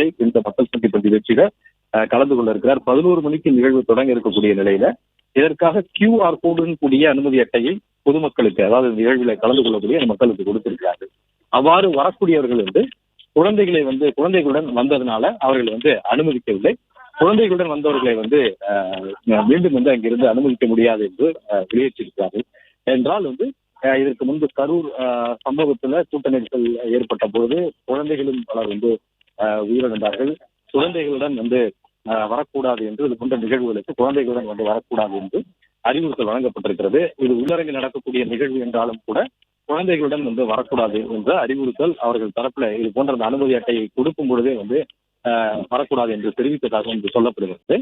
விஜய் இந்த மக்கள் சந்திப்பு நிகழ்ச்சியில அஹ், கலந்து கொள்ள இருக்கிறார் பதினோரு மணிக்கு நிகழ்வு தொடங்க இருக்கக்கூடிய நிலையில இதற்காக கியூஆர் கோடுன்னு கூடிய அனுமதி அட்டையை பொதுமக்களுக்கு அதாவது நிகழ்வுல கலந்து கொள்ளக்கூடிய மக்களுக்கு கொடுத்திருக்கிறார்கள். அவ்வாறு வரக்கூடியவர்கள் வந்து குழந்தைகளை வந்து குழந்தைகளுடன் வந்ததுனால அவர்கள் வந்து அனுமதிக்கவில்லை. குழந்தைகளுடன் வந்தவர்களை வந்து மீண்டும் வந்து அங்கிருந்து அனுமதிக்க முடியாது என்று வெளியேற்றிருக்கிறார்கள் என்றால் வந்து இதற்கு முன்பு கரூர் சம்பவத்துல கூட்ட நெரிசல் ஏற்பட்ட பொழுது குழந்தைகளும் பலர் வந்து உயிரிழந்தார்கள். குழந்தைகளுடன் வந்து வரக்கூடாது என்று இது போன்ற நிகழ்வுகளுக்கு குழந்தைகளுடன் வந்து வரக்கூடாது என்று அறிவுறுத்தல் வழங்கப்பட்டிருக்கிறது. இது உள்ளரங்கில் நடக்கக்கூடிய நிகழ்வு என்றாலும் கூட குழந்தைகளுடன் வந்து வரக்கூடாது என்ற அறிவுறுத்தல் அவர்கள் தரப்புல இது போன்ற அந்த அனுமதி அட்டையை கொடுக்கும் பொழுதே வந்து வரக்கூடாது என்று தெரிவித்ததாக என்று சொல்லப்படுகிறது.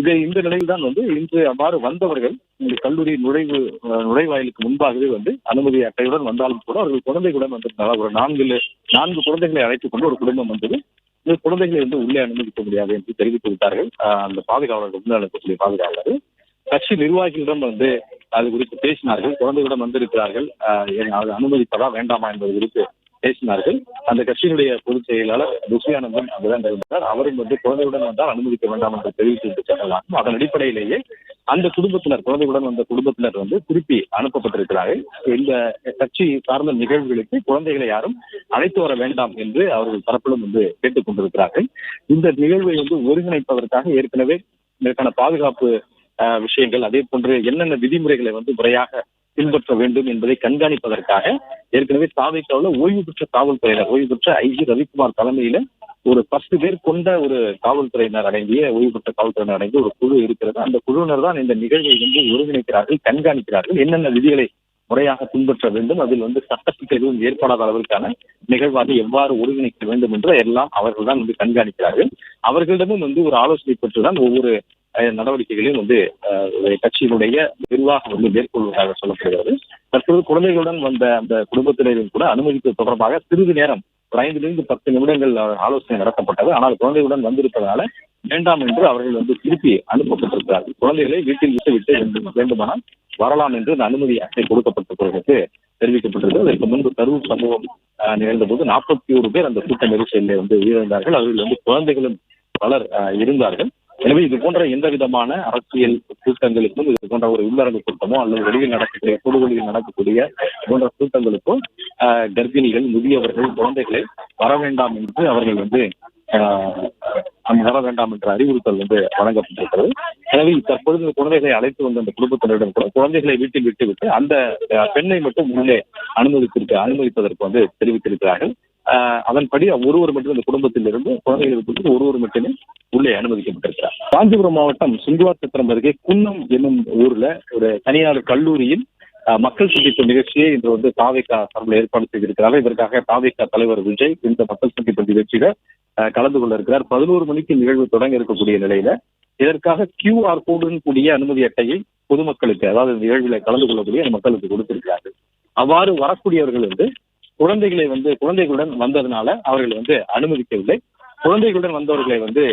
இதை இந்த நிலையில் தான் வந்து இன்று அவ்வாறு வந்தவர்கள் இந்த கல்லூரி நுழைவு நுழைவாயிலுக்கு முன்பாகவே வந்து அனுமதி அட்டையுடன் வந்தாலும் கூட அவர்கள் குழந்தைகளுடன் வந்திருந்தாலும் ஒரு நான்கு நான்கு குழந்தைகளை அழைத்துக் கொண்டு ஒரு குடும்பம் வந்தது இந்த குழந்தைகளை வந்து உள்ளே அனுமதிக்க முடியாது என்று தெரிவித்து விட்டார்கள். அந்த பாதுகாவலர்கள் முன் அனுப்பக்கூடிய பாதுகாவலர்கள். கட்சி நிர்வாகிகளிடம் வந்து அது குறித்து பேசினார்கள் குழந்தைகளிடம் வந்திருக்கிறார்கள். அது அனுமதிப்பதா வேண்டாமா என்பது குறித்து பேசினார்கள். அந்த கட்சியினுடைய பொதுச் செயலாளர் துஷியானந்தன் அங்குதான் இருந்தார். அவரும் வந்து குழந்தையுடன் வந்தால் அனுமதிக்க வேண்டாம் என்று தெரிவித்து செல்லலாம் அதன் அடிப்படையிலேயே அந்த குடும்பத்தினர் குழந்தையுடன் வந்த குடும்பத்தினர் வந்து திருப்பி அனுப்பப்பட்டிருக்கிறார்கள். இந்த கட்சி சார்ந்த நிகழ்வுகளுக்கு குழந்தைகளை யாரும் அழைத்து வர வேண்டாம் என்று அவர்கள் தரப்பிலும் வந்து கேட்டுக் கொண்டிருக்கிறார்கள். இந்த நிகழ்வை வந்து ஒருங்கிணைப்பதற்காக ஏற்கனவே இதற்கான பாதுகாப்பு விஷயங்கள் அதே போன்று என்னென்ன விதிமுறைகளை வந்து முறையாக பின்பற்ற வேண்டும் என்பதை கண்காணிப்பதற்காக ஏற்கனவே தாவைக்காவில் ஓய்வு பெற்ற காவல்துறையினர் ஓய்வு பெற்ற ஐஜி ரவிக்குமார் தலைமையில ஒரு பத்து பேர் கொண்ட ஒரு காவல்துறையினர் அடங்கிய ஓய்வு பெற்ற காவல்துறையினர் அடங்கிய ஒரு குழு இருக்கிறது. அந்த குழுவினர் தான் இந்த நிகழ்வை வந்து ஒருங்கிணைக்கிறார்கள் கண்காணிக்கிறார்கள். என்னென்ன விதிகளை முறையாக பின்பற்ற வேண்டும் அதில் வந்து சட்டத்துக்கு எதுவும் ஏற்படாத அளவிற்கான நிகழ்வாக எவ்வாறு ஒருங்கிணைக்க வேண்டும் என்று எல்லாம் அவர்கள் தான் வந்து கண்காணிக்கிறார்கள். அவர்களிடமும் வந்து ஒரு ஆலோசனை பெற்றுதான் ஒவ்வொரு நடவடிக்கைகளையும் வந்து கட்சியினுடைய நிர்வாகம் வந்து மேற்கொள்வதாக சொல்லப்படுகிறது. தற்போது குழந்தைகளுடன் வந்த அந்த குடும்பத்தினரும் கூட அனுமதிப்பது தொடர்பாக சிறிது நேரம் ஒரு ஐந்திலிருந்து பத்து நிமிடங்கள் ஆலோசனை நடத்தப்பட்டது. ஆனால் குழந்தைகளுடன் வந்திருப்பதால வேண்டாம் என்று அவர்கள் வந்து திருப்பி அனுப்பப்பட்டிருக்கிறார்கள். குழந்தைகளை வீட்டில் விட்டு விட்டு வேண்டுமானால் வரலாம் என்று அந்த அனுமதி அட்டை கொடுக்கப்பட்டிருக்கிறது தெரிவிக்கப்பட்டிருக்கிறது. அதற்கு முன்பு கரூர் சம்பவம் நிகழ்ந்தபோது நாற்பத்தி ஒரு பேர் அந்த கூட்ட நெரிசலில் வந்து உயிரிழந்தார்கள். அவர்கள் வந்து குழந்தைகளும் பலர் இருந்தார்கள். எனவே இது போன்ற எந்த விதமான அரசியல் கூட்டங்களுக்கும் இது போன்ற ஒரு உள்ளரங்கு கூட்டமோ அல்லது வெளியில் நடக்கக்கூடிய பொதுவெளியில் நடக்கக்கூடிய போன்ற கூட்டங்களுக்கும் கர்ப்பிணிகள் முதியவர்கள் குழந்தைகளை வர வேண்டாம் என்று அவர்கள் வந்து ஆஹ், அங்கு வர வேண்டாம் என்ற அறிவுறுத்தல் வந்து வழங்கப்பட்டிருக்கிறது. எனவே தற்பொழுது இந்த குழந்தைகளை அழைத்து வந்த அந்த குடும்பத்தினரிடம் கூட குழந்தைகளை வீட்டில் விட்டுவிட்டு அந்த பெண்ணை மட்டும் உள்ளே அனுமதித்திருக்க அனுமதிப்பதற்கு வந்து தெரிவித்திருக்கிறார்கள். அதன்படி ஒருவர் மட்டும் இந்த குடும்பத்திலிருந்து குழந்தைகளுக்கு ஒருவர் மட்டுமே உள்ளே அனுமதிக்கப்பட்டிருக்கிறார். காஞ்சிபுரம் மாவட்டம் சுங்குவார் அருகே குன்னம் என்னும் ஊர்ல ஒரு தனியார் கல்லூரியில் மக்கள் சந்திப்பு நிகழ்ச்சியை இன்று வந்து தாவேக்கா சார்பில் ஏற்பாடு செய்திருக்கிறார்கள். இதற்காக தாவேக்கா தலைவர் விஜய் இந்த மக்கள் சந்திப்பு நிகழ்ச்சியில கலந்து கொள்ள இருக்கிறார் பதினோரு மணிக்கு நிகழ்வு தொடங்க இருக்கக்கூடிய நிலையில இதற்காக கியூஆர் கோடுடன் கூடிய அனுமதி அட்டையை பொதுமக்களுக்கு அதாவது இந்த நிகழ்வில் கலந்து கொள்ளக்கூடிய அந்த மக்களுக்கு கொடுத்திருக்கிறார்கள். அவ்வாறு வரக்கூடியவர்கள் வந்து குழந்தைகளை வந்து குழந்தைகளுடன் வந்ததுனால அவர்களை வந்து அனுமதிக்கவில்லை. குழந்தைகளுடன் வந்தவர்களை வந்து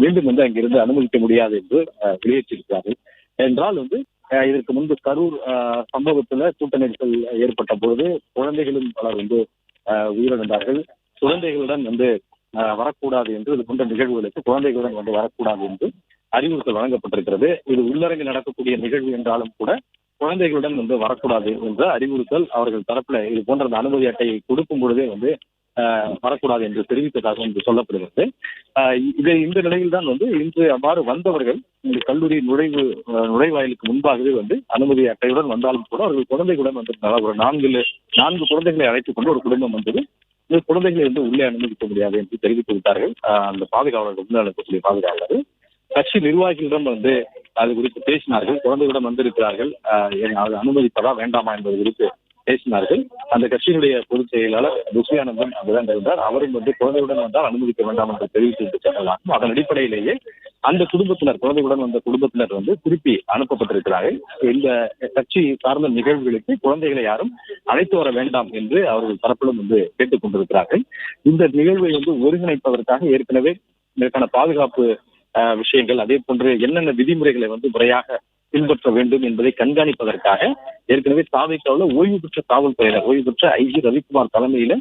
மீண்டும் வந்து அங்கிருந்து அனுமதிக்க முடியாது என்று வெளியேற்றிருக்கிறார்கள் என்றால் வந்து இதற்கு முன்பு கரூர் சம்பவத்துல கூட்ட நெரிசல் ஏற்பட்ட பொழுது குழந்தைகளும் பலர் வந்து உயிரிழந்தார்கள். குழந்தைகளுடன் வந்து வரக்கூடாது என்று இது போன்ற நிகழ்வுகளுக்கு குழந்தைகளுடன் வந்து வரக்கூடாது என்று அறிவுறுத்தல் வழங்கப்பட்டிருக்கிறது. இது உள்ளரங்கு நடக்கக்கூடிய நிகழ்வு என்றாலும் கூட குழந்தைகளுடன் வந்து வரக்கூடாது என்ற அறிவுறுத்தல் அவர்கள் தரப்புல இது போன்ற அந்த அனுமதி அட்டையை கொடுக்கும் பொழுதே வந்து வரக்கூடாது என்று தெரிவித்ததாக என்று சொல்லப்படுகிறது. இதை இது இந்த நிலையில் தான் வந்து இன்று அவ்வாறு வந்தவர்கள் இந்த கல்லூரி நுழைவு நுழைவாயிலுக்கு முன்பாகவே வந்து அனுமதி அட்டையுடன் வந்தாலும் கூட அவர்கள் குழந்தைகளுடன் வந்திருந்தாங்க ஒரு நான்கு நான்கு குழந்தைகளை அழைத்துக் கொண்டு ஒரு குடும்பம் வந்தது. இந்த குழந்தைகளை வந்து உள்ளே அனுமதிக்க முடியாது என்று தெரிவித்து விட்டார்கள். அந்த பாதுகாவலர்கள் முன் அனுப்பக்கூடிய பாதுகாவலர் கட்சி நிர்வாகிகளிடம் வந்து அது குறித்து பேசினார்கள் குழந்தைகளிடம் வந்திருக்கிறார்கள். அனுமதிப்பதா வேண்டாமா என்பது குறித்து பேசினார்கள். அந்த கட்சியினுடைய பொதுச் செயலாளர் துஷியானந்தன் அங்குதான் இருந்தார். அவரும் வந்து குழந்தையுடன் வந்தால் அனுமதிக்க வேண்டாம் என்று தெரிவித்து செல்லலாம் அதன் அடிப்படையிலேயே அந்த குடும்பத்தினர் குழந்தையுடன் வந்த குடும்பத்தினர் வந்து திருப்பி அனுப்பப்பட்டிருக்கிறார்கள். இந்த கட்சி சார்ந்த நிகழ்வுகளுக்கு குழந்தைகளை யாரும் அழைத்து வர வேண்டாம் என்று அவர்கள் தரப்பிலும் வந்து கேட்டுக் கொண்டிருக்கிறார்கள் இந்த நிகழ்வை வந்து ஒருங்கிணைப்பதற்காக ஏற்கனவே இதற்கான பாதுகாப்பு விஷயங்கள் அதே போன்று என்னென்ன விதிமுறைகளை வந்து முறையாக பின்பற்ற வேண்டும் என்பதை கண்காணிப்பதற்காக ஏற்கனவே தாவிக்காவில் ஓய்வு பெற்ற காவல்துறையினர் ஓய்வு பெற்ற ஐஜி ரவிக்குமார் தலைமையில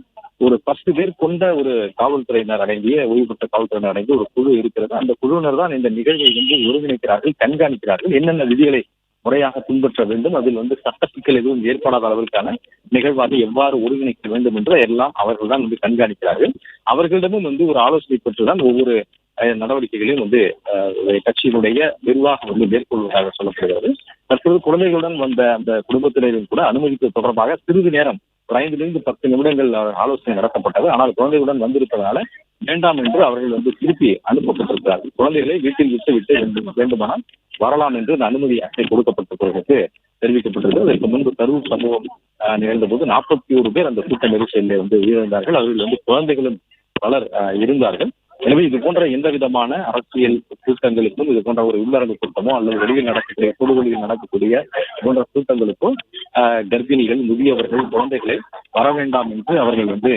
ஒரு பத்து பேர் கொண்ட ஒரு காவல்துறையினர் அடங்கிய ஓய்வு பெற்ற காவல்துறையினர் அடங்கிய ஒரு குழு இருக்கிறது. அந்த குழுவினர் தான் இந்த நிகழ்வை வந்து ஒருங்கிணைக்கிறார்கள் கண்காணிக்கிறார்கள். என்னென்ன விதிகளை முறையாக பின்பற்ற வேண்டும் அதில் வந்து சட்ட சிக்கல் எதுவும் ஏற்படாத அளவிற்கான நிகழ்வாக எவ்வாறு ஒருங்கிணைக்க வேண்டும் என்று எல்லாம் அவர்கள் தான் வந்து கண்காணிக்கிறார்கள். அவர்களிடமும் வந்து ஒரு ஆலோசனை பெற்றுதான் ஒவ்வொரு நடவடிக்கைகளையும் வந்து கட்சியினுடைய நிர்வாகம் வந்து மேற்கொள்வதாக சொல்லப்படுகிறது. தற்போது குழந்தைகளுடன் வந்த அந்த குடும்பத்தினரும் கூட அனுமதிப்பது தொடர்பாக சிறிது நேரம் ஒரு ஐந்திலிருந்து பத்து நிமிடங்கள் ஆலோசனை நடத்தப்பட்டது. ஆனால் குழந்தைகளுடன் வந்திருப்பதால வேண்டாம் என்று அவர்கள் வந்து திருப்பி அனுப்பப்பட்டிருக்கிறார்கள். குழந்தைகளை வீட்டில் விட்டு விட்டு வேண்டும்- வேண்டுமானால் வரலாம் என்று அந்த அனுமதி அட்டை கொடுக்கப்பட்ட தெரிவிக்கப்பட்டிருக்கிறது. அதற்கு முன்பு கரூர் சம்பவம் நிகழ்ந்தபோது நிகழ்ந்த போது நாற்பத்தி ஒரு பேர் அந்த கூட்ட நெரிசலில் வந்து உயிரிழந்தார்கள். அவர்கள் வந்து குழந்தைகளும் பலர் இருந்தார்கள். எனவே இது போன்ற எந்த விதமான அரசியல் கூட்டங்களுக்கும் இது போன்ற ஒரு உள்ளரங்கு கூட்டமோ அல்லது வெளியில் நடக்கக்கூடிய பொதுவெளியில் நடக்கக்கூடிய இது போன்ற கூட்டங்களுக்கும் கர்ப்பிணிகள் முதியவர்கள் குழந்தைகளை வர வேண்டாம் என்று அவர்கள் வந்து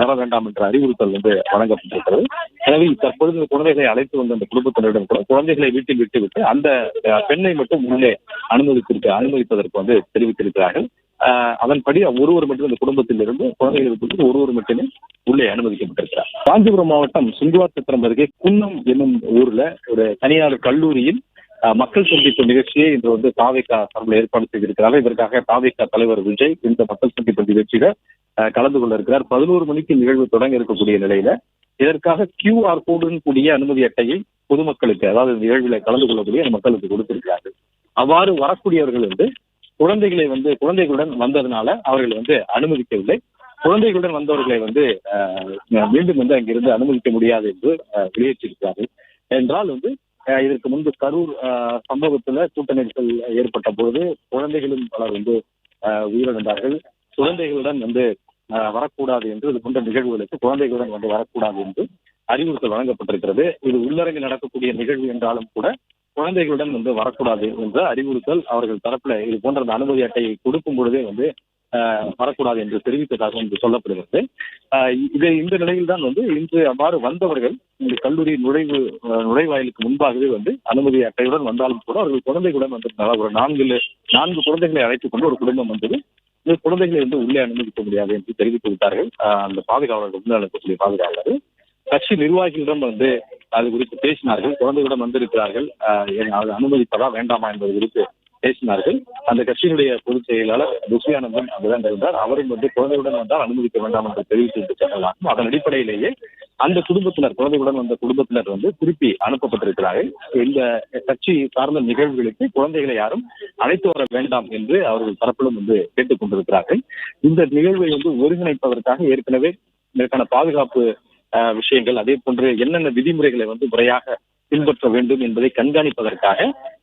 வர வேண்டாம் என்ற அறிவுறுத்தல் வந்து வழங்கப்பட்டிருக்கிறது. எனவே தற்பொழுது இந்த குழந்தைகளை அழைத்து வந்த அந்த குடும்பத்தினரிடம் கூட குழந்தைகளை வீட்டில் விட்டு விட்டு அந்த பெண்ணை மட்டும் உள்ளே அனுமதித்திருக்க அனுமதிப்பதற்கு வந்து தெரிவித்திருக்கிறார்கள். அதன்படி ஒருவர் மட்டும் இந்த குடும்பத்திலிருந்து குழந்தைகளுக்கு ஒருவர் மட்டுமே உள்ளே அனுமதிக்கப்பட்டிருக்கிறார். காஞ்சிபுரம் மாவட்டம் சுங்குவார் அருகே குன்னம் என்னும் ஊர்ல ஒரு தனியார் கல்லூரியில் மக்கள் சந்திப்பு நிகழ்ச்சியை இன்று வந்து தாவேக்கா சார்பில் ஏற்பாடு செய்திருக்கிறார்கள். இதற்காக தாவேக்கா தலைவர் விஜய் இந்த மக்கள் சந்திப்பு நிகழ்ச்சியில கலந்து கொள்ள இருக்கிறார் பதினோரு மணிக்கு நிகழ்வு தொடங்க இருக்கக்கூடிய நிலையில இதற்காக கியூஆர் கோடுடன் கூடிய அனுமதி அட்டையை பொதுமக்களுக்கு அதாவது இந்த நிகழ்வில் கலந்து கொள்ளக்கூடிய மக்களுக்கு கொடுத்திருக்கிறார்கள். அவ்வாறு வரக்கூடியவர்கள் வந்து குழந்தைகளை வந்து குழந்தைகளுடன் வந்ததுனால அவர்கள் வந்து அனுமதிக்கவில்லை. குழந்தைகளுடன் வந்தவர்களை வந்து அஹ், மீண்டும் வந்து அங்கிருந்து அனுமதிக்க முடியாது என்று வெளியேற்றிருக்கிறார்கள் என்றால் வந்து இதற்கு முன்பு கரூர் சம்பவத்துல கூட்ட நெரிசல் ஏற்பட்ட பொழுது குழந்தைகளும் பலர் வந்து அஹ், உயிரிழந்தார்கள். குழந்தைகளுடன் வந்து அஹ், வரக்கூடாது என்று இது போன்ற நிகழ்வுகளுக்கு குழந்தைகளுடன் வந்து வரக்கூடாது என்று அறிவுறுத்தல் வழங்கப்பட்டிருக்கிறது. இது உள்ளரங்கில் நடக்கக்கூடிய நிகழ்வு என்றாலும் கூட குழந்தைகளுடன் வந்து வரக்கூடாது என்ற அறிவுறுத்தல் அவர்கள் தரப்புல இது போன்ற அந்த அனுமதி அட்டையை கொடுக்கும் பொழுதே வந்து வரக்கூடாது என்று தெரிவித்ததாக வந்து சொல்லப்படுகிறது. இதை இது இந்த நிலையில் தான் வந்து இன்று அவ்வாறு வந்தவர்கள் இந்த கல்லூரி நுழைவு நுழைவாயிலுக்கு முன்பாகவே வந்து அனுமதி அட்டையுடன் வந்தாலும் கூட அவர்கள் குழந்தைகளுடன் வந்திருந்தாலும் ஒரு நான்கு நான்கு குழந்தைகளை அழைத்துக் கொண்டு ஒரு குடும்பம் வந்தது இந்த குழந்தைகளை வந்து உள்ளே அனுமதிக்க முடியாது என்று தெரிவித்து விட்டார்கள். அந்த பாதுகாவலர்கள் உள்ளே அனுப்பக்கூடிய பாதுகாவலர்கள். கட்சி நிர்வாகிகளிடம் வந்து அது குறித்து பேசினார்கள் குழந்தைகளிடம் வந்திருக்கிறார்கள். அது அனுமதிப்பதா வேண்டாமா என்பது குறித்து பேசினார்கள். அந்த கட்சியினுடைய பொதுச் செயலாளர் துஷியானந்தன் அங்குதான் இருந்தார். அவரும் வந்து குழந்தையுடன் வந்தால் அனுமதிக்க வேண்டாம் என்று தெரிவித்து செல்லலாம் அதன் அடிப்படையிலேயே அந்த குடும்பத்தினர் குழந்தைகளுடன் வந்த குடும்பத்தினர் வந்து திருப்பி அனுப்பப்பட்டிருக்கிறார்கள். இந்த கட்சி சார்ந்த நிகழ்வுகளுக்கு குழந்தைகளை யாரும் அழைத்து வர வேண்டாம் என்று அவர்கள் தரப்பிலும் வந்து கேட்டுக் கொண்டிருக்கிறார்கள். இந்த நிகழ்வை வந்து ஒருங்கிணைப்பதற்காக ஏற்கனவே இதற்கான பாதுகாப்பு விஷயங்கள் அதே போன்று என்னென்ன விதிமுறைகளை வந்து முறையாக பின்பற்ற வேண்டும் என்பதை கண்காணிப்பதற்காக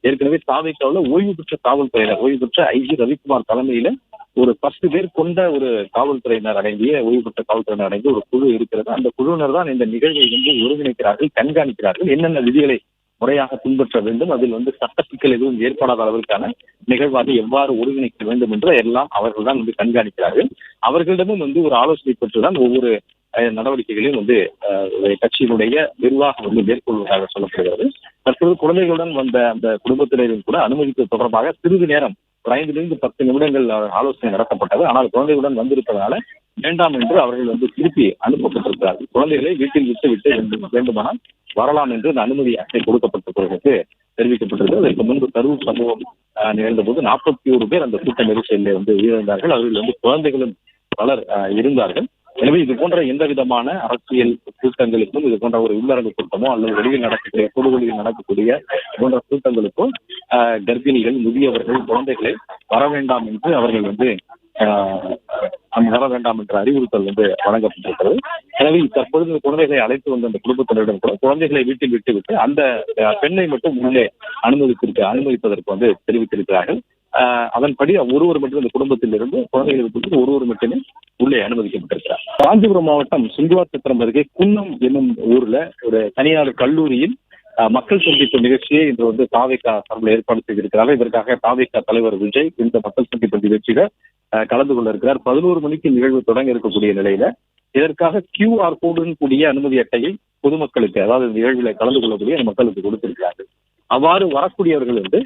ஏற்கனவே தாவைக்காவில் ஓய்வு பெற்ற காவல்துறையினர் ஓய்வு பெற்ற ஐஜி ரவிக்குமார் தலைமையில ஒரு பத்து பேர் கொண்ட ஒரு காவல்துறையினர் அடங்கிய ஓய்வு பெற்ற காவல்துறையினர் அடங்கிய ஒரு குழு இருக்கிறது. அந்த குழுவினர் தான் இந்த நிகழ்வை வந்து ஒருங்கிணைக்கிறார்கள் கண்காணிக்கிறார்கள். என்னென்ன விதிகளை முறையாக பின்பற்ற வேண்டும் அதில் வந்து சட்ட சிக்கல் எதுவும் ஏற்படாத அளவிற்கான நிகழ்வாக எவ்வாறு ஒருங்கிணைக்க வேண்டும் என்று எல்லாம் அவர்கள் தான் வந்து கண்காணிக்கிறார்கள். அவர்களிடமும் வந்து ஒரு ஆலோசனை பெற்றுதான் ஒவ்வொரு நடவடிக்கைகளையும் வந்து கட்சியினுடைய நிர்வாகம் வந்து மேற்கொள்வதாக சொல்லப்படுகிறது. தற்போது குழந்தைகளுடன் வந்த அந்த குடும்பத்தினரும் கூட அனுமதித்தது தொடர்பாக சிறிது நேரம் ஒரு ஐந்திலிருந்து பத்து நிமிடங்கள் ஆலோசனை நடத்தப்பட்டது. ஆனால் குழந்தைகளுடன் வந்திருப்பதனால வேண்டாம் என்று அவர்கள் வந்து திருப்பி அனுப்பப்பட்டிருக்கிறார்கள் குழந்தைகளை வீட்டில் விட்டு விட்டு வேண்டுமானால் வரலாம் என்று இந்த அனுமதி அட்டை கொடுக்கப்பட்ட பிறகு அதற்கு முன்பு கரூர் சம்பவம் நிகழ்ந்தபோது நிகழ்ந்த போது நாற்பத்தி ஒரு பேர் அந்த கூட்ட நெரிசலில் வந்து உயிரிழந்தார்கள். அவர்கள் வந்து குழந்தைகளும் பலர் இருந்தார்கள். எனவே இது போன்ற எந்த விதமான அரசியல் கூட்டங்களுக்கும் இது போன்ற ஒரு உள்ளரங்கு கூட்டமோ அல்லது வெளியில் நடக்கக்கூடிய பொதுவெளியில் நடக்கக்கூடிய போன்ற கூட்டங்களுக்கும் கர்ப்பிணிகள் முதியவர்கள் குழந்தைகளை வர வேண்டாம் என்று அவர்கள் வந்து அங்கு வர வேண்டாம் என்ற அறிவுறுத்தல் வந்து வழங்கப்பட்டிருக்கிறது. எனவே தற்பொழுது இந்த குழந்தைகளை அழைத்து வந்த அந்த குடும்பத்தினரிடம் கூட குழந்தைகளை வீட்டில் விட்டு விட்டு அந்த பெண்ணை மட்டும் உள்ளே அனுமதித்திருக்க அனுமதிப்பதற்கு வந்து தெரிவித்திருக்கிறார்கள். அதன்படி ஒருவர் மட்டும் இந்த குடும்பத்திலிருந்து குழந்தைகளுக்கு ஒருவர் மட்டுமே உள்ளே அனுமதிக்கப்பட்டிருக்கிறார். காஞ்சிபுரம் மாவட்டம் சுங்குவார் அருகே குன்னம் என்னும் ஊர்ல ஒரு தனியார் கல்லூரியில் மக்கள் சந்திப்பு நிகழ்ச்சியை இன்று வந்து தாவேக்கா சார்பில் ஏற்பாடு செய்திருக்கிறார்கள் இதற்காக தாவேக்கா தலைவர் விஜய் இந்த மக்கள் சந்திப்பு நிகழ்ச்சியில அஹ், கலந்து கொள்ள இருக்கிறார் பதினோரு மணிக்கு நிகழ்வு தொடங்க இருக்கக்கூடிய நிலையில இதற்காக கியூஆர் கோடுடன் கூடிய அனுமதி அட்டையை பொதுமக்களுக்கு அதாவது நிகழ்வில நிகழ்வில் கலந்து கொள்ளக்கூடிய மக்களுக்கு கொடுத்திருக்கிறார்கள். அவ்வாறு வரக்கூடியவர்கள் வந்து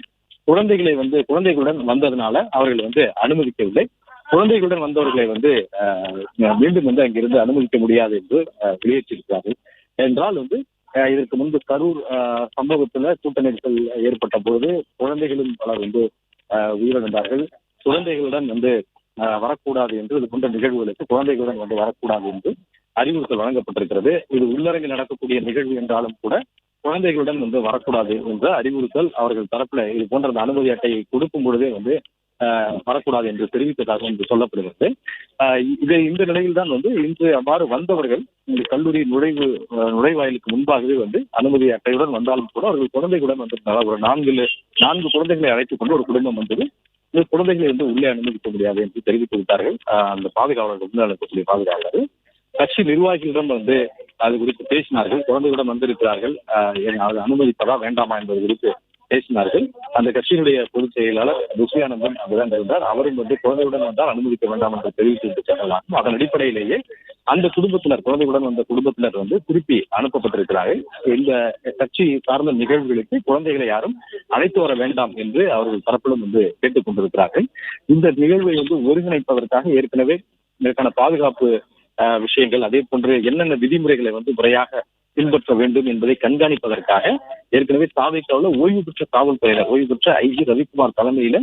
குழந்தைகளை வந்து குழந்தைகளுடன் வந்ததுனால அவர்கள் வந்து அனுமதிக்கவில்லை. குழந்தைகளுடன் வந்தவர்களை வந்து அஹ், மீண்டும் வந்து அங்கிருந்து அனுமதிக்க முடியாது என்று அஹ், வெளியேற்றிருக்கிறார்கள் என்றால் வந்து அஹ், இதற்கு முன்பு கரூர் அஹ், சம்பவத்துல கூட்ட நெரிசல் ஏற்பட்ட பொழுது குழந்தைகளும் பலர் வந்து அஹ், உயிரிழந்தார்கள். குழந்தைகளுடன் வந்து அஹ், வரக்கூடாது என்று இது போன்ற நிகழ்வுகளுக்கு குழந்தைகளுடன் வந்து வரக்கூடாது என்று அறிவுறுத்தல் வழங்கப்பட்டிருக்கிறது. இது உள்ளரங்கில் நடக்கக்கூடிய நிகழ்வு என்றாலும் கூட குழந்தைகளுடன் வந்து வரக்கூடாது என்ற அறிவுறுத்தல் அவர்கள் தரப்புல இது போன்ற அந்த அனுமதி அட்டையை கொடுக்கும் பொழுதே வந்து வரக்கூடாது என்று தெரிவித்ததாக என்று சொல்லப்படுகிறது. இதை இந்த நிலையில் தான் வந்து இன்று அவ்வாறு வந்தவர்கள் இந்த கல்லூரி நுழைவு அஹ், நுழைவாயிலுக்கு முன்பாகவே வந்து அனுமதி அட்டையுடன் வந்தாலும் கூட அவர்கள் குழந்தைகளுடன் வந்திருந்தாங்க ஒரு நான்கு நான்கு குழந்தைகளை அழைத்துக் கொண்டு ஒரு குடும்பம் வந்தது. இந்த குழந்தைகளை வந்து உள்ளே அனுமதிக்க முடியாது என்று தெரிவித்து விட்டார்கள். அந்த பாதுகாவலர்கள் முன்னாள் இருக்கக்கூடிய பாதுகாவலர்கள். கட்சி நிர்வாகிகளிடம் வந்து அது குறித்து பேசினார்கள் குழந்தைகளிடம் வந்திருக்கிறார்கள். அனுமதிப்பதா வேண்டாமா என்பது குறித்து பேசினார்கள். அந்த கட்சியினுடைய பொதுச் செயலாளர் ருசியானந்தன் அங்குதான் இருந்தார். அவரும் வந்து குழந்தையுடன் வந்தால் அனுமதிக்க வேண்டாம் என்று தெரிவித்து விட்டு அதன் அடிப்படையிலேயே அந்த குடும்பத்தினர் குழந்தையுடன் வந்த குடும்பத்தினர் வந்து திருப்பி அனுப்பப்பட்டிருக்கிறார்கள். இந்த கட்சி சார்ந்த நிகழ்வுகளுக்கு குழந்தைகளை யாரும் அழைத்து வர வேண்டாம் என்று அவர்கள் தரப்பிலும் வந்து கேட்டுக் கொண்டிருக்கிறார்கள் இந்த நிகழ்வை வந்து ஒருங்கிணைப்பதற்காக ஏற்கனவே இதற்கான பாதுகாப்பு விஷயங்கள் அதே போன்று என்னென்ன விதிமுறைகளை வந்து முறையாக பின்பற்ற வேண்டும் என்பதை கண்காணிப்பதற்காக ஏற்கனவே தாவைக்காவில் ஓய்வு பெற்ற காவல்துறையினர் ஓய்வு பெற்ற ஐஜி ரவிக்குமார் தலைமையில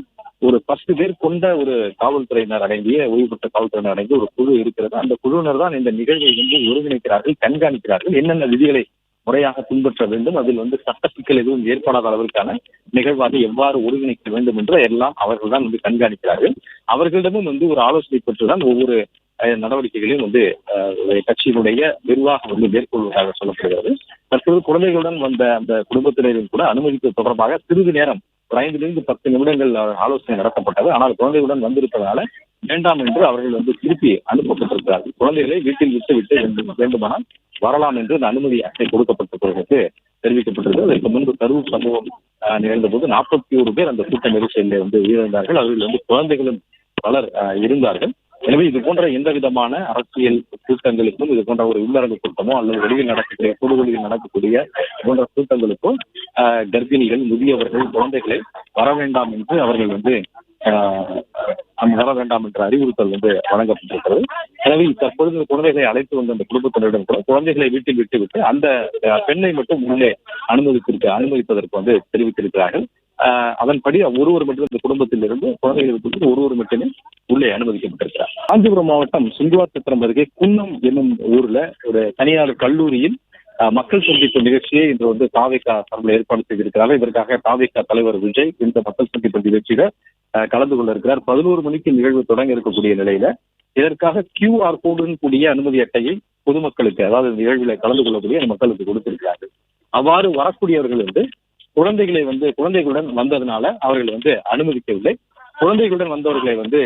ஒரு பத்து பேர் கொண்ட ஒரு காவல்துறையினர் அடங்கிய ஓய்வு பெற்ற காவல்துறையினர் அடங்கிய ஒரு குழு இருக்கிறது. அந்த குழுவினர் தான் இந்த நிகழ்வை வந்து ஒருங்கிணைக்கிறார்கள் கண்காணிக்கிறார்கள். என்னென்ன விதிகளை முறையாக பின்பற்ற வேண்டும் அதில் வந்து சட்ட சிக்கல் எதுவும் ஏற்படாத அளவிற்கான நிகழ்வாக எவ்வாறு ஒருங்கிணைக்க வேண்டும் என்று எல்லாம் அவர்கள் தான் வந்து கண்காணிக்கிறார்கள். அவர்களிடமும் வந்து ஒரு ஆலோசனை பெற்றுதான் ஒவ்வொரு நடவடிக்கைகளையும் வந்து கட்சியினுடைய நிர்வாகம் வந்து மேற்கொள்வதாக சொல்லப்படுகிறது. தற்போது குழந்தைகளுடன் வந்த அந்த குடும்பத்தினரின் கூட அனுமதிப்பு தொடர்பாக சிறிது நேரம் ஒரு ஐந்திலிருந்து பத்து நிமிடங்கள் ஆலோசனை நடத்தப்பட்டது. ஆனால் குழந்தைகளுடன் வந்திருப்பதால வேண்டாம் என்று அவர்கள் வந்து திருப்பி அனுப்பப்பட்டிருக்கிறார்கள். குழந்தைகளை வீட்டில் விட்டு விட்டு வேண்டும்- வேண்டுமானால் வரலாம் என்று அந்த அனுமதி அட்டை கொடுக்கப்பட்டிருக்கிறது தெரிவிக்கப்பட்டிருக்கிறது. அதற்கு முன்பு கரூர் சம்பவம் நிகழ்ந்தபோது நிகழ்ந்த போது நாற்பத்தி ஒரு பேர் அந்த கூட்ட நெரிசலில் வந்து உயிரிழந்தார்கள். அவர்கள் வந்து குழந்தைகளும் பலர் இருந்தார்கள். எனவே இது போன்ற எந்த விதமான அரசியல் கூட்டங்களுக்கும் இது போன்ற ஒரு உள்ளரங்கு கூட்டமோ அல்லது வெளியில் நடக்கக்கூடிய பொதுவெளியில் நடக்கக்கூடிய போன்ற கூட்டங்களுக்கும் கர்ப்பிணிகள் முதியவர்கள் குழந்தைகளை வர வேண்டாம் என்று அவர்கள் வந்து ஆஹ், அங்கு வர வேண்டாம் என்ற அறிவுறுத்தல் வந்து வழங்கப்பட்டிருக்கிறது. எனவே தற்பொழுது குழந்தைகளை அழைத்து வந்த அந்த குடும்பத்தினரிடம் கூட குழந்தைகளை வீட்டில் விட்டு விட்டு அந்த பெண்ணை மட்டும் உள்ளே அனுமதித்திருக்க அனுமதிப்பதற்கு வந்து தெரிவித்திருக்கிறார்கள். அதன்படி ஒருவர் மட்டும் இந்த குடும்பத்தில் இருந்து குழந்தைகளை ஒருவர் மட்டுமே உள்ளே அனுமதிக்கப்பட்டிருக்கிறார். காஞ்சிபுரம் மாவட்டம் சுங்குவார் அருகே குன்னம் என்னும் ஊர்ல ஒரு தனியார் கல்லூரியில் மக்கள் சந்திப்பு நிகழ்ச்சியை இன்று வந்து தாவேக்கா சார்பில் ஏற்பாடு செய்திருக்கிறார்கள் இதற்காக தாவேக்கா தலைவர் விஜய் இந்த மக்கள் சந்திப்பு நிகழ்ச்சியில கலந்து கொள்ள இருக்கிறார் பதினோரு மணிக்கு நிகழ்வு தொடங்க இருக்கக்கூடிய நிலையில இதற்காக கியூஆர் கோடுடன் கூடிய அனுமதி அட்டையை பொதுமக்களுக்கு அதாவது நிகழ்வில நிகழ்வில் கலந்து கொள்ளக்கூடிய மக்களுக்கு கொடுத்திருக்கிறார்கள். அவ்வாறு வரக்கூடியவர்கள் வந்து குழந்தைகளை வந்து குழந்தைகளுடன் வந்ததுனால அவர்களை வந்து அனுமதிக்கவில்லை. குழந்தைகளுடன் வந்தவர்களை வந்து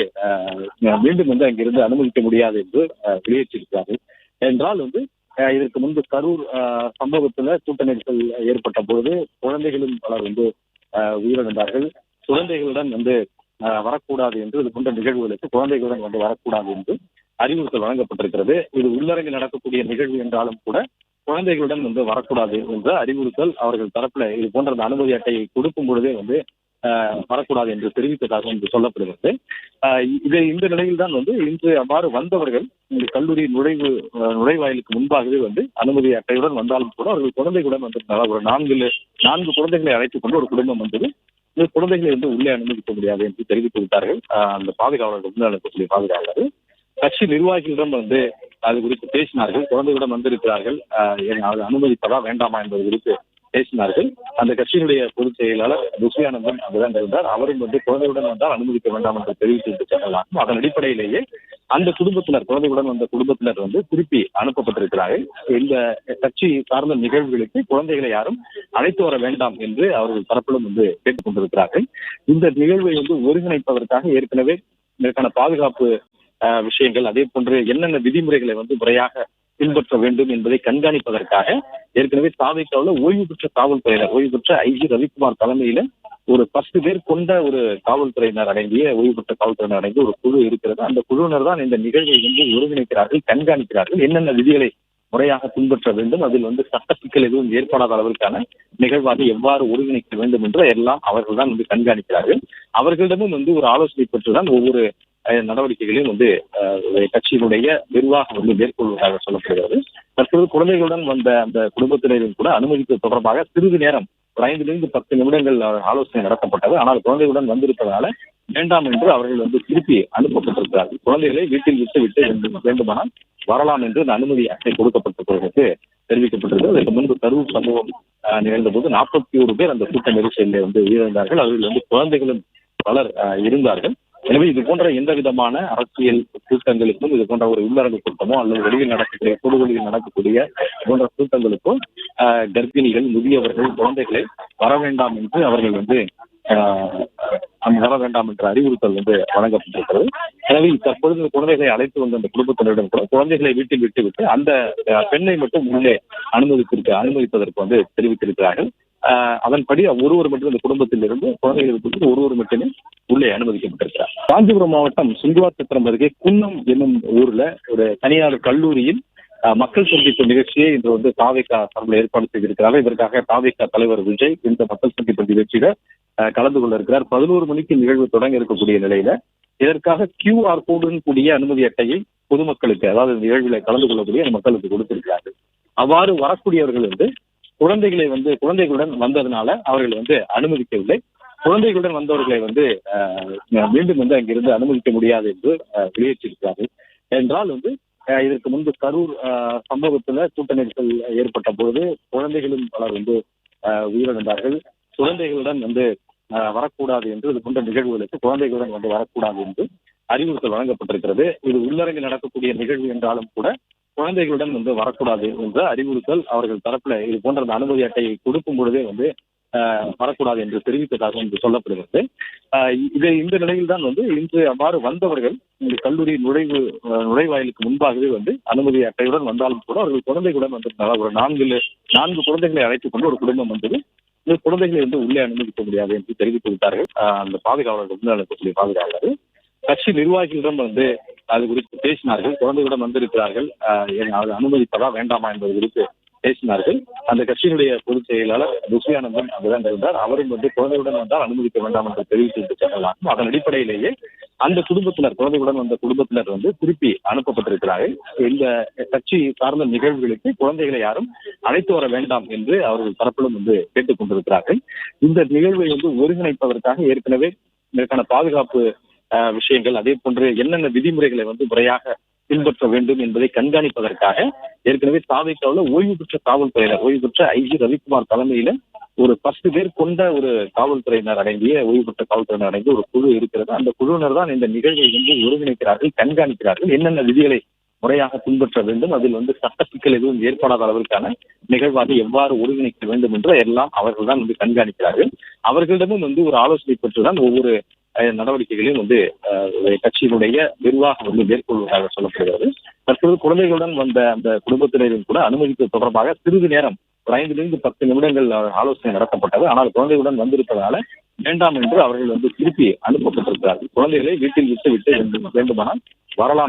மீண்டும் வந்து அங்கிருந்து அனுமதிக்க முடியாது என்று வெளியேற்றிருக்கிறார்கள் என்றால் வந்து இதற்கு முன்பு கரூர் சம்பவத்துல கூட்ட நெரிசல் ஏற்பட்ட பொழுது குழந்தைகளும் பலர் வந்து உயிரிழந்தார்கள். குழந்தைகளுடன் வந்து வரக்கூடாது என்று இது போன்ற நிகழ்வுகளுக்கு குழந்தைகளுடன் வந்து வரக்கூடாது என்று அறிவுறுத்தல் வழங்கப்பட்டிருக்கிறது. இது உள்ளரங்கில் நடக்கக்கூடிய நிகழ்வு என்றாலும் கூட குழந்தைகளுடன் வந்து வரக்கூடாது என்ற அறிவுறுத்தல் அவர்கள் தரப்புல இது போன்ற அந்த அனுமதி அட்டையை கொடுக்கும் பொழுதே வந்து வரக்கூடாது என்று தெரிவித்ததாக என்று சொல்லப்படுகிறது. இதை இந்த நிலையில் தான் வந்து இன்று அவ்வாறு வந்தவர்கள் இந்த கல்லூரி நுழைவு நுழைவாயிலுக்கு முன்பாகவே வந்து அனுமதி அட்டையுடன் வந்தாலும் கூட அவர்கள் குழந்தைகளுடன் வந்திருந்தாங்க ஒரு நான்கு நான்கு குழந்தைகளை அழைத்துக் கொண்டு ஒரு குடும்பம் வந்தது இந்த குழந்தைகளை வந்து உள்ளே அனுமதிக்க முடியாது என்று தெரிவித்து விட்டார்கள். அந்த பாதுகாவலர்கள் முன்னால் இருக்கக்கூடிய பாதுகாவலர்கள். கட்சி நிர்வாகிகளிடம் வந்து அது குறித்து பேசினார்கள் குழந்தையுடன் வந்திருக்கிறார்கள். அஹ், அது அனுமதிப்பதா வேண்டாமா என்பது குறித்து பேசினார்கள். அந்த கட்சியினுடைய பொதுச் செயலாளர் ருசியானந்தன் அங்குதான் இருந்தார். அவரும் வந்து குழந்தையுடன் வந்தால் அனுமதிக்க வேண்டாம் என்று தெரிவித்து விட்டு அதன் அடிப்படையிலேயே அந்த குடும்பத்தினர் குழந்தையுடன் வந்த குடும்பத்தினர் வந்து திருப்பி அனுப்பப்பட்டிருக்கிறார்கள். இந்த கட்சி சார்ந்த நிகழ்வுகளுக்கு குழந்தைகளை யாரும் அழைத்து வர வேண்டாம் என்று அவர்கள் தரப்பிலும் வந்து கேட்டுக் கொண்டிருக்கிறார்கள் இந்த நிகழ்வை வந்து ஒருங்கிணைப்பதற்காக ஏற்கனவே இதற்கான பாதுகாப்பு விஷயங்கள் அதே போன்று என்னென்ன விதிமுறைகளை வந்து முறையாக பின்பற்ற வேண்டும் என்பதை கண்காணிப்பதற்காக ஏற்கனவே தாவைக்காவில் ஓய்வு பெற்ற காவல்துறையினர் ஓய்வு பெற்ற ஐஜி ரவிக்குமார் தலைமையில ஒரு பத்து பேர் கொண்ட ஒரு காவல்துறையினர் அடங்கிய ஓய்வு பெற்ற காவல்துறையினர் அடங்கிய ஒரு குழு இருக்கிறது. அந்த குழுவினர் தான் இந்த நிகழ்வை வந்து ஒருங்கிணைக்கிறார்கள் கண்காணிக்கிறார்கள். என்னென்ன விதிகளை முறையாக பின்பற்ற வேண்டும் அதில் வந்து சட்ட சிக்கல் எதுவும் ஏற்படாத அளவிற்கான நிகழ்வாக எவ்வாறு ஒருங்கிணைக்க வேண்டும் என்று எல்லாம் அவர்கள் தான் வந்து கண்காணிக்கிறார்கள். அவர்களிடமும் வந்து ஒரு ஆலோசனை பெற்றுதான் ஒவ்வொரு நடவடிக்கைகளையும் வந்து கட்சியினுடைய நிர்வாகம் வந்து மேற்கொள்வதாக சொல்லப்படுகிறது. தற்போது குழந்தைகளுடன் வந்த அந்த குடும்பத்தினரும் கூட அனுமதிப்பது தொடர்பாக சிறிது நேரம் ஒரு ஐந்திலிருந்து பத்து நிமிடங்கள் ஆலோசனை நடத்தப்பட்டது. ஆனால் குழந்தைகளுடன் வந்திருப்பதால வேண்டாம் என்று அவர்கள் வந்து திருப்பி அனுப்பப்பட்டிருக்கிறார்கள். குழந்தைகளை வீட்டில் விட்டு விட்டு வேண்டும்- வேண்டுமானால் வரலாம் என்று இந்த அனுமதி அட்டை கொடுக்கப்பட்டிருப்பதற்கு தெரிவிக்கப்பட்டிருக்கிறது. அதற்கு முன்பு கரூர் சம்பவம் அஹ், நிகழ்ந்த போது நாற்பத்தி ஒரு பேர் அந்த கூட்ட நெரிசலில் வந்து உயிரிழந்தார்கள். அவர்கள் வந்து குழந்தைகளும் பலர் இருந்தார்கள். எனவே இது போன்ற எந்த விதமான அரசியல் கூட்டங்களுக்கும் இது போன்ற ஒரு உள்ளரங்கு கூட்டமோ அல்லது வெளியில் நடக்கக்கூடிய பொதுவெளியில் நடக்கக்கூடிய போன்ற கூட்டங்களுக்கும் கர்ப்பிணிகள் முதியவர்கள் குழந்தைகளை வர வேண்டாம் என்று அவர்கள் வந்து அங்கு வர வேண்டாம் என்ற அறிவுறுத்தல் வந்து வழங்கப்பட்டிருக்கிறது. எனவே தற்பொழுது குழந்தைகளை அழைத்து வந்த அந்த குடும்பத்தினரிடம் கூட குழந்தைகளை வீட்டில் விட்டு விட்டு அந்த பெண்ணை மட்டும் உள்ளே அனுமதித்திருக்க அனுமதிப்பதற்கு வந்து தெரிவித்திருக்கிறார்கள். அதன்படி ஒருவர் மட்டும் இந்த குடும்பத்திலிருந்து குழந்தைகளுக்கு ஒருவர் மட்டுமே உள்ளே அனுமதிக்கப்பட்டிருக்கிறார். காஞ்சிபுரம் மாவட்டம் சுங்குவார் அருகே குன்னம் என்னும் ஊர்ல ஒரு தனியார் கல்லூரியில் மக்கள் சந்திப்பு நிகழ்ச்சியை இன்று வந்து தாவேக்கா சார்பில் ஏற்பாடு செய்திருக்கிறார்கள். இதற்காக தாவேக்கா தலைவர் விஜய் இந்த மக்கள் சந்திப்பு நிகழ்ச்சியில அஹ், கலந்து கொள்ள இருக்கிறார் பதினோரு மணிக்கு நிகழ்வு தொடங்க இருக்கக்கூடிய நிலையில இதற்காக கியூஆர் கோடுடன் கூடிய அனுமதி அட்டையை பொதுமக்களுக்கு அதாவது நிகழ்வில நிகழ்வில் கலந்து கொள்ளக்கூடிய மக்களுக்கு கொடுத்திருக்கிறார்கள். அவ்வாறு வரக்கூடியவர்கள் வந்து குழந்தைகளை வந்து குழந்தைகளுடன் வந்ததுனால அவர்கள் வந்து அனுமதிக்கவில்லை. குழந்தைகளுடன் வந்தவர்களை வந்து மீண்டும் வந்து அங்கிருந்து அனுமதிக்க முடியாது என்று வெளியேற்றிருக்கிறார்கள் என்றால் வந்து இதற்கு முன்பு கரூர் சம்பவத்துல கூட்ட நெரிசல் ஏற்பட்ட பொழுது குழந்தைகளும் பலர் வந்து உயிரிழந்தார்கள். குழந்தைகளுடன் வந்து வரக்கூடாது என்று இது போன்ற நிகழ்வுகளுக்கு குழந்தைகளுடன் வந்து வரக்கூடாது என்று அறிவுறுத்தல் வழங்கப்பட்டிருக்கிறது. இது உள்ளரங்கு நடக்கக்கூடிய நிகழ்வு என்றாலும் கூட குழந்தைகளுடன் வந்து வரக்கூடாது என்ற அறிவுறுத்தல் அவர்கள் தரப்புல இது போன்ற அந்த அனுமதி அட்டையை கொடுக்கும் பொழுதே வந்து வரக்கூடாது என்று தெரிவித்ததாக என்று சொல்லப்படுகிறது. இதை இந்த நிலையில் தான் வந்து இன்று அவ்வாறு வந்தவர்கள் இந்த கல்லூரி நுழைவு நுழைவாயிலுக்கு முன்பாகவே வந்து அனுமதி அட்டையுடன் வந்தாலும் கூட அவர்கள் குழந்தைகளுடன் வந்திருந்தாங்க ஒரு நான்கு நான்கு குழந்தைகளை அழைத்துக் கொண்டு ஒரு குடும்பம் வந்தது இந்த குழந்தைகளை வந்து உள்ளே அனுமதிக்க முடியாது என்று தெரிவித்து விட்டார்கள். அந்த பாதுகாவலர்கள் முன்னால் இருக்கக்கூடிய பாதுகாவலர்கள். கட்சி நிர்வாகிகளிடம் வந்து அது குறித்து பேசினார்கள் குழந்தைகளிடம் வந்திருக்கிறார்கள். அது அனுமதிப்பதா வேண்டாமா என்பது குறித்து பேசினார்கள். அந்த கட்சியினுடைய பொதுச் செயலாளர் ருசியானந்தன் அங்குதான் இருந்தார். அவரும் வந்து குழந்தையுடன் வந்தால் அனுமதிக்க வேண்டாம் என்று தெரிவித்து விட்டு அதன் அடிப்படையிலேயே அந்த குடும்பத்தினர் குழந்தையுடன் வந்த குடும்பத்தினர் வந்து திருப்பி அனுப்பப்பட்டிருக்கிறார்கள். இந்த கட்சி சார்ந்த நிகழ்வுகளுக்கு குழந்தைகளை யாரும் அழைத்து வர வேண்டாம் என்று அவர்கள் தரப்பிலும் வந்து கேட்டுக் கொண்டிருக்கிறார்கள் இந்த நிகழ்வை வந்து ஒருங்கிணைப்பதற்காக ஏற்கனவே இதற்கான பாதுகாப்பு விஷயங்கள் அதே போன்று என்னென்ன விதிமுறைகளை வந்து முறையாக பின்பற்ற வேண்டும் என்பதை கண்காணிப்பதற்காக ஏற்கனவே தாவைக்காவில் ஓய்வு பெற்ற காவல்துறையினர் ஓய்வு பெற்ற ஐஜி ரவிக்குமார் தலைமையில ஒரு பத்து பேர் கொண்ட ஒரு காவல்துறையினர் அடங்கிய ஓய்வு பெற்ற காவல்துறையினர் அடங்கிய ஒரு குழு இருக்கிறது. அந்த குழுவினர் தான் இந்த நிகழ்வை வந்து ஒருங்கிணைக்கிறார்கள் கண்காணிக்கிறார்கள். என்னென்ன விதிகளை முறையாக பின்பற்ற வேண்டும் அதில் வந்து சட்ட சிக்கல் எதுவும் ஏற்படாத அளவிற்கான நிகழ்வாக எவ்வாறு ஒருங்கிணைக்க வேண்டும் என்று எல்லாம் அவர்கள் தான் வந்து கண்காணிக்கிறார்கள். அவர்களிடமும் வந்து ஒரு ஆலோசனை பெற்றுதான் ஒவ்வொரு நடவடிக்கைகளையும் வந்து கட்சியினுடைய நிர்வாகம் வந்து மேற்கொள்வதாக சொல்லப்படுகிறது. தற்போது குழந்தைகளுடன் வந்த அந்த குடும்பத்தினரும் கூட அனுமதிப்பது தொடர்பாக சிறிது நேரம் ஒரு ஐந்திலிருந்து பத்து நிமிடங்கள் ஆலோசனை நடத்தப்பட்டது. ஆனால் குழந்தைகளுடன் வந்திருப்பதால வேண்டாம் என்று அவர்கள் வந்து திருப்பி அனுப்பப்பட்டிருக்கிறார்கள். குழந்தைகளை வீட்டில் விட்டு விட்டு வேண்டுமானால் வரலாம்